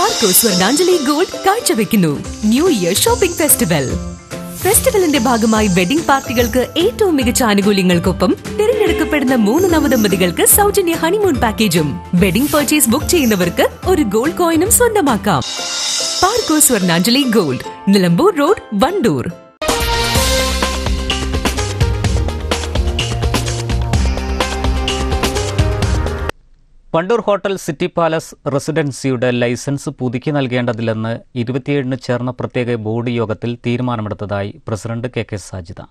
പാർക്കോ Swarnanjali gold കാഴ്ചവെക്കുന്നു. New year shopping festival ഫെസ്റ്റിവലിന്റെ ഭാഗമായി വെഡിംഗ് പാർട്ടികൾക്ക് ഏറ്റവും മികച്ച ആനുകൂല്യങ്ങൾക്കൊപ്പം തിരഞ്ഞെടുക്കപ്പെടുന്ന മൂന്ന് നവദമ്പതികൾക്ക് സൗജന്യ ഹണിമൂൺ പാക്കേജും വെഡിംഗ് പർച്ചേസ് ബുക്ക് ചെയ്യുന്നവർക്ക് ഒരു ഗോൾഡ് കോയിനും സ്വന്തമാക്കാം. Parco Swarnanjali gold Nilambur road Wandoor. Wandoor hotel City Palace റെസിഡൻസിയുടെ licence പുതുക്കി നൽകേണ്ടതില്ലെന്ന് ഇരുപത്തിയേഴിന് ചേർന്ന പ്രത്യേക ബോർഡ് യോഗത്തിൽ തീരുമാനമെടുത്തതായി പ്രസിഡന്റ് കെ കെ സാജിത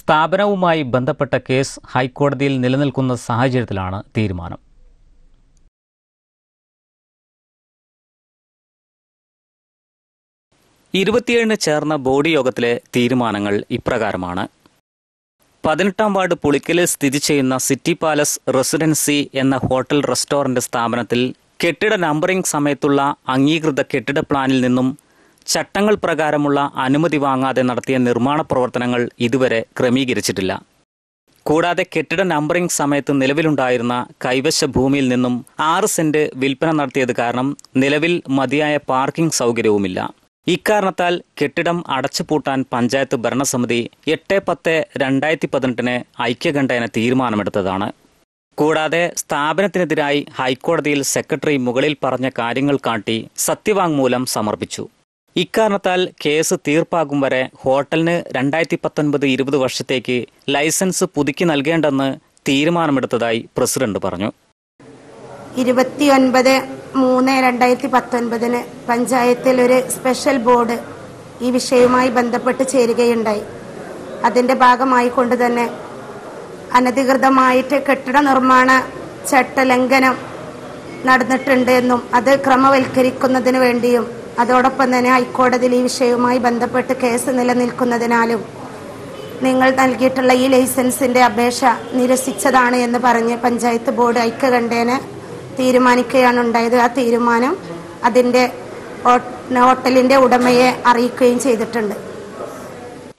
സ്ഥാപനവുമായി ബന്ധപ്പെട്ട കേസ് ഹൈക്കോടതിയിൽ നിലനിൽക്കുന്ന സാഹചര്യത്തിലാണ് തീരുമാനം. ഇരുപത്തിയേഴിന് ചേർന്ന ബോർഡ് യോഗത്തിലെ തീരുമാനങ്ങൾ ഇപ്രകാരമാണ്. പതിനെട്ടാം വാർഡ് പുളിക്കലിൽ സ്ഥിതി ചെയ്യുന്ന സിറ്റി പാലസ് റെസിഡൻസി എന്ന ഹോട്ടൽ റെസ്റ്റോറന്റ് സ്ഥാപനത്തിൽ കെട്ടിട നമ്പറിംഗ് സമയത്തുള്ള അംഗീകൃത കെട്ടിട പ്ലാനിൽ നിന്നും ചട്ടങ്ങൾ പ്രകാരമുള്ള അനുമതി വാങ്ങാതെ നടത്തിയ നിർമ്മാണ പ്രവർത്തനങ്ങൾ ഇതുവരെ ക്രമീകരിച്ചിട്ടില്ല. കൂടാതെ കെട്ടിട നമ്പറിംഗ് സമയത്ത് നിലവിലുണ്ടായിരുന്ന കൈവശ ഭൂമിയിൽ നിന്നും ആറ് സെന്റ് വിൽപ്പന നടത്തിയത് കാരണം നിലവിൽ മതിയായ പാർക്കിംഗ് സൗകര്യവുമില്ല. ഇക്കാരണത്താൽ കെട്ടിടം അടച്ചുപൂട്ടാൻ പഞ്ചായത്ത് ഭരണസമിതി എട്ട് പത്ത് രണ്ടായിരത്തി പതിനെട്ടിന് ഐക്യകണ്ഠേന തീരുമാനമെടുത്തതാണ്. കൂടാതെ സ്ഥാപനത്തിനെതിരായി ഹൈക്കോടതിയിൽ സെക്രട്ടറി മുകളിൽ പറഞ്ഞ കാര്യങ്ങൾ കാട്ടി സത്യവാങ്മൂലം സമർപ്പിച്ചു. ഇക്കാരണത്താൽ കേസ് തീർപ്പാകും വരെ ഹോട്ടലിന് രണ്ടായിരത്തി പത്തൊൻപത് ഇരുപത് വർഷത്തേക്ക് ലൈസൻസ് പുതുക്കി നൽകേണ്ടെന്ന് തീരുമാനമെടുത്തതായി പ്രസിഡന്റ് പറഞ്ഞു. ഇരുപത്തിയൊൻപത് മൂന്ന് രണ്ടായിരത്തി പത്തൊൻപതിന് പഞ്ചായത്തിൽ ഒരു സ്പെഷ്യൽ ബോർഡ് ഈ വിഷയവുമായി ബന്ധപ്പെട്ട് ചേരുകയുണ്ടായി. അതിന്റെ ഭാഗമായി കൊണ്ട് തന്നെ അനധികൃതമായിട്ട് കെട്ടിട നിർമ്മാണ ചട്ടലംഘനം നടന്നിട്ടുണ്ട് എന്നും അത് ക്രമവൽക്കരിക്കുന്നതിന് വേണ്ടിയും അതോടൊപ്പം തന്നെ ഹൈക്കോടതിയിൽ ഈ വിഷയവുമായി ബന്ധപ്പെട്ട് കേസ് നിലനിൽക്കുന്നതിനാലും നിങ്ങൾ നൽകിയിട്ടുള്ള ഈ ലൈസൻസിന്റെ അപേക്ഷ നിരസിച്ചതാണ് എന്ന് പറഞ്ഞ് പഞ്ചായത്ത് ബോർഡ് ഐക്യകണ്ഠേന തീരുമാനിക്കുകയാണ് ഉണ്ടായത് ആ തീരുമാനം അതിന്റെ ഹോട്ടലിന്റെ ഉടമയെ അറിയിക്കുകയും ചെയ്തിട്ടുണ്ട്.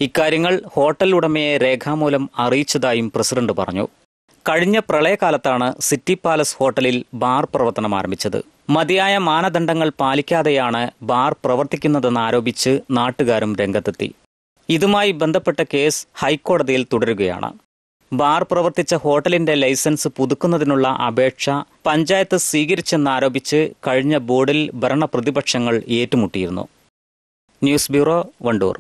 ഇക്കാര്യങ്ങൾ ഹോട്ടൽ ഉടമയെ രേഖാമൂലം അറിയിച്ചതായും പ്രസിഡന്റ് പറഞ്ഞു. കഴിഞ്ഞ പ്രളയകാലത്താണ് സിറ്റി പാലസ് ഹോട്ടലിൽ ബാർ പ്രവർത്തനം ആരംഭിച്ചത്. മതിയായ മാനദണ്ഡങ്ങൾ പാലിക്കാതെയാണ് ബാർ പ്രവർത്തിക്കുന്നതെന്നാരോപിച്ച് നാട്ടുകാരും രംഗത്തെത്തി. ഇതുമായി ബന്ധപ്പെട്ട കേസ് ഹൈക്കോടതിയിൽ തുടരുകയാണ്. ബാർ പ്രവർത്തിച്ച ഹോട്ടലിന്റെ ലൈസൻസ് പുതുക്കുന്നതിനുള്ള അപേക്ഷ പഞ്ചായത്ത് സ്വീകരിച്ചെന്നാരോപിച്ച് കഴിഞ്ഞ ബോർഡിൽ ഭരണപ്രതിപക്ഷങ്ങൾ ഏറ്റുമുട്ടിയിരുന്നു. News bureau Wandoor.